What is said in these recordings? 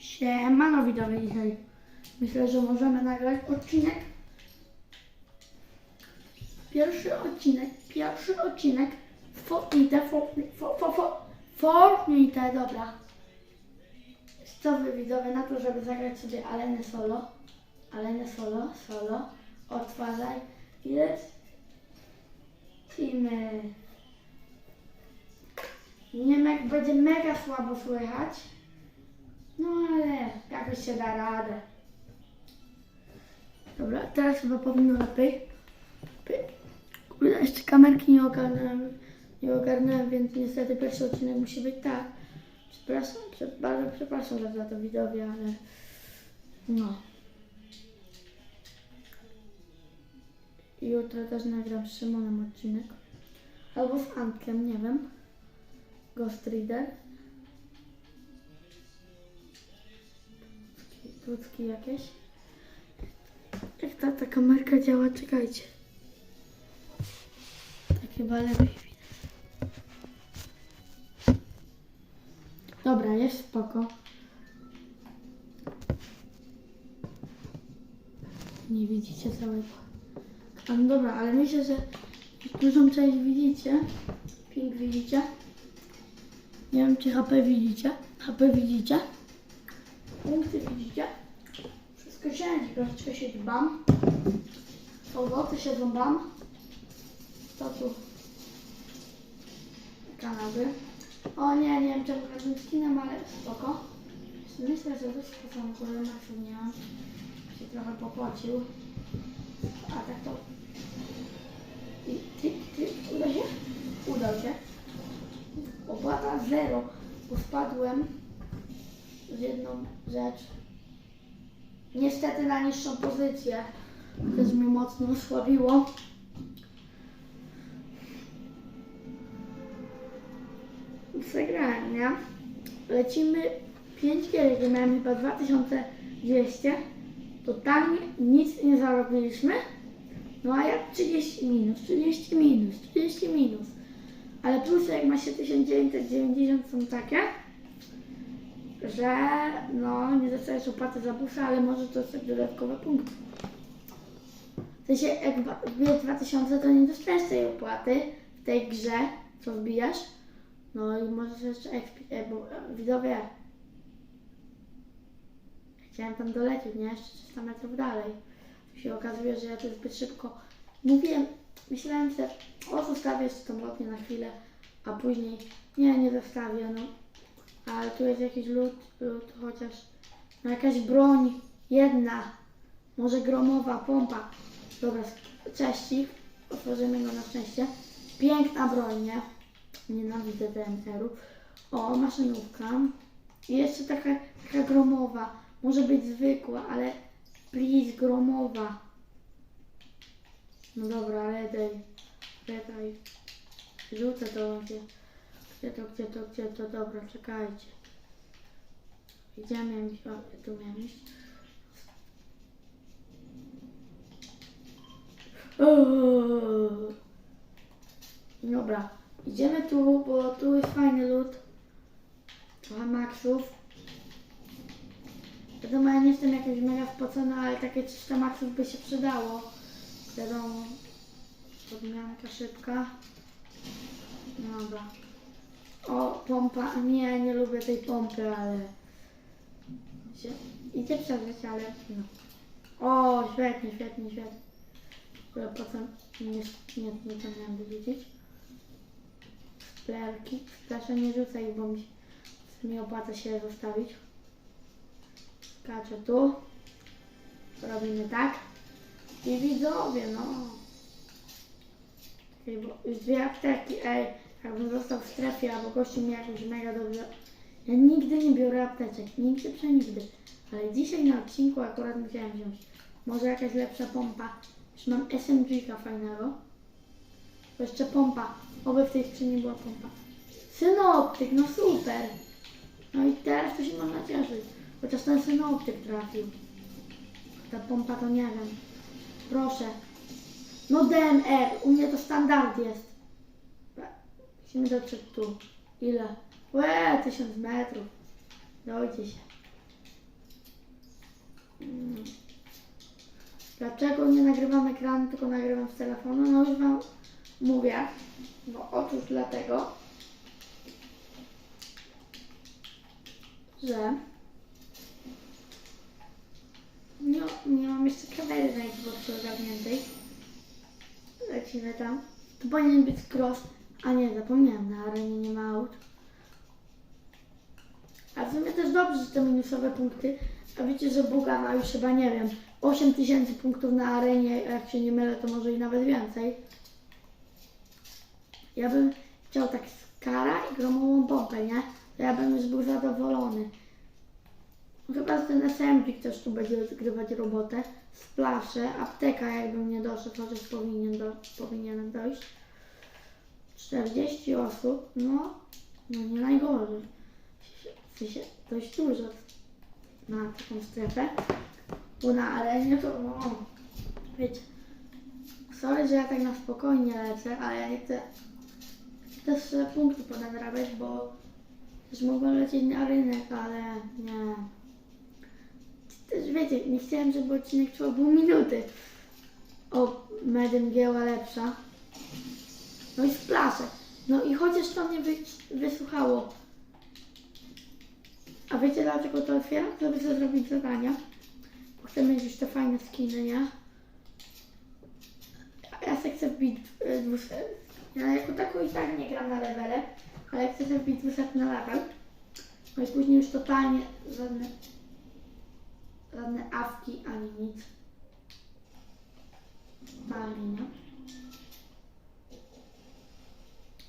Siemano widzowie dzisiaj. Myślę, że możemy nagrać odcinek. Pierwszy odcinek, pierwszy odcinek Fortnite, Fortnite, for, for, for, Fortnite, dobra. Co wy widzowie na to, żeby zagrać sobie Alenę solo? Alenę solo, solo. Odtwarzaj. Jest. Teamy. Nie wiem, jak będzie mega słabo słychać. No ale jakoś się da radę. Dobra, teraz chyba powinno lepiej. Kurde, jeszcze kamerki nie ogarnąłem, nie ogarnąłem, więc niestety pierwszy odcinek musi być tak. Przepraszam, prze, bardzo przepraszam za to widzowie, ale no. Jutro też nagram z Szymonem odcinek. Albo z Antkiem, nie wiem. Ghost Reader. Tucki jakieś. Jak ta, ta kamerka działa, czekajcie. Tak chyba lepiej widać. Dobra, jest spoko. Nie widzicie całego. A no dobra, ale myślę, że dużą część widzicie. Ping widzicie. Nie wiem, czy HP widzicie. HP widzicie. Punkty widzicie. Wszystko siedzi, troszeczkę siedzi bam. Owoce siedzą bam. To tu. Kanawy. O nie, nie wiem czemu razem skinem, ale spoko. Myślę, że to są kurde nie mam. Się trochę popocił. A tak to. I ty, ty, uda się? Udał się. Opłata zero, bo spadłem jedną rzecz. Niestety na niższą pozycję. Też mnie mocno osłabiło. Zagrałem, nie? Lecimy 5 gier, gdzie miałem chyba 2200. Totalnie nic nie zarobiliśmy. No a jak 30 minus, 30 minus, 30 minus. Ale plusy jak ma się 1990 są takie, że no nie dostajesz opłaty za busa, ale możesz dostać dodatkowe punkty. W sensie jak wbijesz 2000 to nie dostajesz tej opłaty w tej grze, co wbijasz. No i możesz jeszcze expi- e, bo e, widzowie chciałem tam dolecieć, nie? Jeszcze 300 metrów dalej. Tu się okazuje, że ja to zbyt szybko mówiłem, myślałem, że o zostawię jeszcze tą lotnię na chwilę, a później nie, nie zostawię, no. Ale tu jest jakiś lód, lód chociaż, no jakaś broń, jedna, może gromowa, pompa. Dobra, cześcik, otworzymy go na szczęście. Piękna broń, nie? Nienawidzę DMR-u. O, maszynówka. I jeszcze taka, taka gromowa. Może być zwykła, ale please, gromowa. No dobra, ale daj. Rzucę to gdzie. Gdzie to, gdzie to, gdzie to? Dobra, czekajcie. Iść? O, tu miałem iść. Dobra, idziemy tu, bo tu jest fajny lód. Trochę maksów. Wiadomo, ja nie jestem jakoś mega spocona, ale takie 300 maksów by się przydało. Wiadomo, podmianka szybka. Dobra. O, pompa. Nie, nie lubię tej pompy, ale... Się... Idzie przeżyć, ale no. O, świetnie, świetnie, świetnie. Ale potem nie, nie, nie to miałam powiedzieć. Splerki. Splesze nie rzucaj, bo mi, mi opłaca się zostawić. Skaczę tu. Robimy tak. I widzowie, no. Już dwie apteki, ej. Jakbym został w strefie, albo gościu mi jakoś mega dobrze. Ja nigdy nie biorę apteczek, nigdy przenigdy. Ale dzisiaj na odcinku akurat musiałem wziąć. Może jakaś lepsza pompa. Już mam SMG-ka fajnego. To jeszcze pompa. Oby w tej skrzyni była pompa. Synoptyk, no super. No i teraz to się można cieszyć. Chociaż ten synoptyk trafił. Ta pompa to nie wiem. Proszę. No DMR, u mnie to standard jest. Musimy dotrzeć tu. Ile? Łe, tysiąc metrów. Dojdzie się. Mm. Dlaczego nie nagrywam ekranu, tylko nagrywam z telefonu? No już Wam mówię. No otóż dlatego, że nie, nie mam jeszcze kamery na Xboxie ogarniętej. Lecimy tam. To powinien być cross. A nie, zapomniałam, na arenie nie ma aut. A w sumie też dobrze, że te minusowe punkty. A wiecie, że Buga ma już chyba, nie wiem, 8000 punktów na arenie, a jak się nie mylę, to może i nawet więcej. Ja bym chciał tak skara i gromową pompę, nie? To ja bym już był zadowolony. Chyba że ten SMG też tu będzie odgrywać robotę. Splasze, apteka jakbym nie doszedł, chociaż powinien do, powinienem dojść. 40 osób, no, no nie najgorzej. W sensie dość dużo na taką strefę. Bo na arenie to, no, wiecie, sorry, że ja tak na spokojnie lecę, ale ja nie chcę też punkty ponadrabiać, bo też mogłem lecieć na rynek, ale nie. Też wiecie, nie chciałem, żeby odcinek trwał pół minuty. O, medem gieła lepsza. No i splasze. No i chociaż to mnie wy, wysłuchało. A wiecie dlaczego to otwieram? Żeby sobie zrobić zadania. Bo chcę mieć te fajne skiny, nie? Ja se chcę wbić y, 200. Ja jako taką i tak nie gram na levele, ale chcę sobie wbić 200 na level. No i później już totalnie żadne, żadne awki ani nic. Totalnie, nie?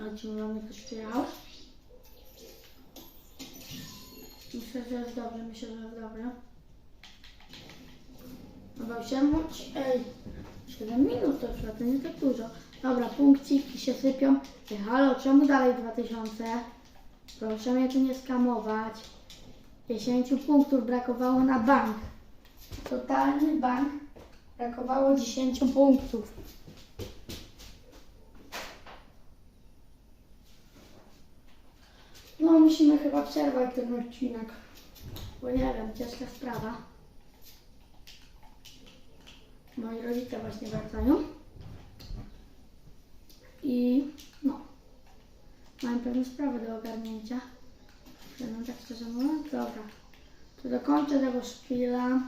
Ale czy mamy ktoś przyjechał? Myślę, że jest dobrze, myślę, że jest dobrze. Dobra, 7, ej, 7 minut to trwa, to nie tak dużo. Dobra, punkciki się sypią. Ej, halo, czemu dalej 2000? Proszę mnie tu nie skamować. 10 punktów brakowało na bank. Totalny bank. Brakowało 10 punktów. No, musimy chyba przerwać ten odcinek. Bo nie wiem, ciężka sprawa. Moi rodzice właśnie wracają. I no, mam pewne sprawy do ogarnięcia. No tak szczerze mówiąc, dobra. To dokończę tego szpila.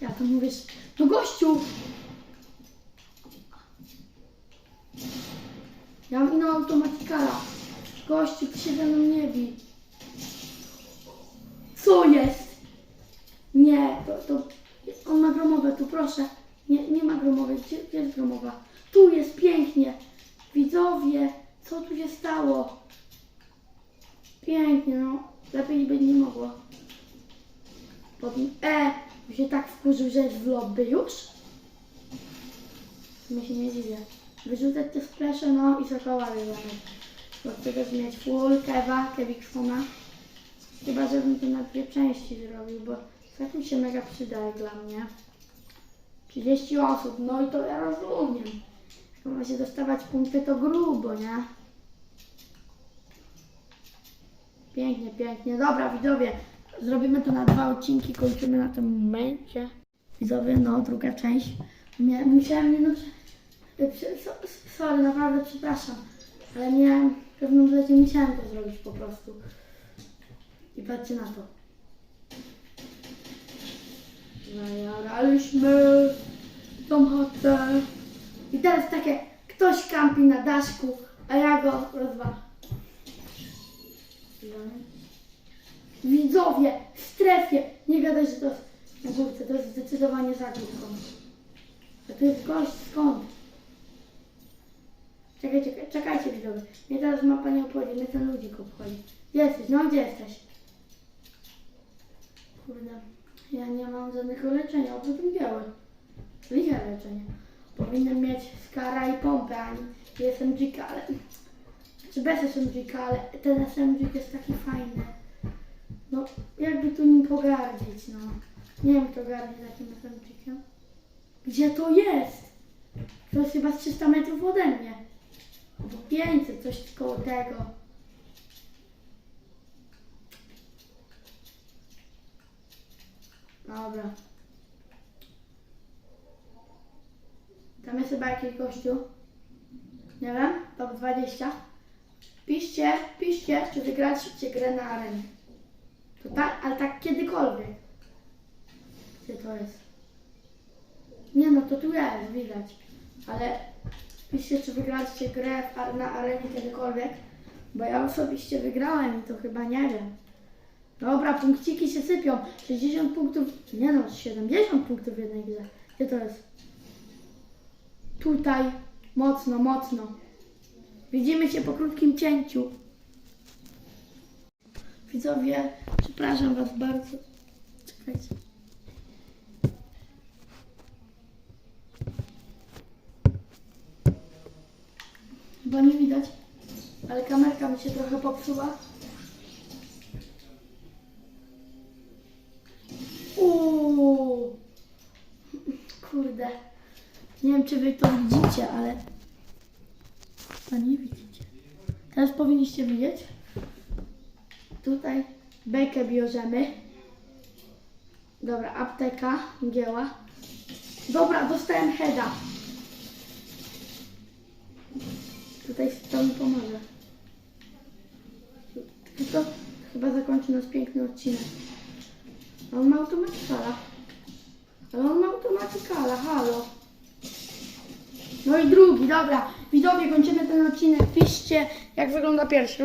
Ja to mówię, no gościu! Ja mam inną automatikala. Gościu, ty się ze mną nie bij. Co jest? Nie, to, to on ma gromowe, tu proszę. Nie, nie ma gromowej, gdzie, gdzie jest gromowa? Tu jest pięknie. Widzowie, co tu się stało? Pięknie, no. Lepiej być nie mogło. Potem, e, się tak wkurzył, że jest w lobby już? My się nie dziwię. Wyrzucać te splesze, no i sokoła wywalać. Bo też mieć full kewa, kewiksona. Chyba, żebym to na dwie części zrobił, bo tak mi się mega przydaje dla mnie. 30 osób, no i to ja rozumiem. Jak ma się dostawać punkty, to grubo, nie? Pięknie, pięknie. Dobra, widzowie, zrobimy to na dwa odcinki, kończymy na tym momencie. Widzowie, no, druga część. Nie, musiałem so- Sorry, naprawdę przepraszam, ale nie, w pewnym momencie musiałem to zrobić po prostu. I patrzcie na to. Zajaraliśmy tą chatę. I teraz takie, ktoś kampi na daszku, a ja go rozwalam. Widzowie, w strefie, nie gadaj, że to jest na górce, to jest zdecydowanie za górką. A tu jest gość skąd? Czekaj, czekaj, czekajcie widzowie. Mnie teraz mapa nie obchodzi, mnie ten ludzik obchodzi. Gdzie jesteś? No gdzie jesteś? Kurde, ja nie mam żadnego leczenia, oprócz białe. Liche leczenie. Powinienem mieć skara i pompę, a nie SMG, ale... Czy bez SMG, ale ten SMG jest taki fajny. No, jakby tu nim pogardzić, no. Nie wiem, kto gardzi takim SMG-kiem. Gdzie to jest? To jest chyba z 300 metrów ode mnie. 500, coś koło tego. Dobra. Tam jest chyba jakiś gościu. Nie wiem, top 20. Piszcie, piszcie, czy wygraliście grę na arenie. To tak, ale tak kiedykolwiek. Gdzie to jest? Nie no, to tu jest, widać. Ale piszcie, czy wygraliście grę w, na arenie kiedykolwiek. Bo ja osobiście wygrałem i to chyba nie wiem. Dobra, punkciki się sypią. 60 punktów, nie no, 70 punktów w jednej grze. Gdzie to jest? Tutaj, mocno, mocno. Widzimy się po krótkim cięciu. Widzowie, przepraszam Was bardzo. Czekajcie. Chyba nie widać, ale kamerka mi się trochę popsuła. Uuu. Kurde. Nie wiem, czy wy to widzicie, ale... To nie widzicie. Teraz powinniście widzieć. Tutaj bekę bierzemy. Dobra, apteka, mgieła. Dobra, dostałem heada. Tutaj to mi pomoże. Tylko chyba zakończy nasz piękny odcinek. On ma automatykala. Ale on ma automatykala, halo. No i drugi, dobra. Widzowie, kończymy ten odcinek. Piszcie, jak wygląda pierwszy.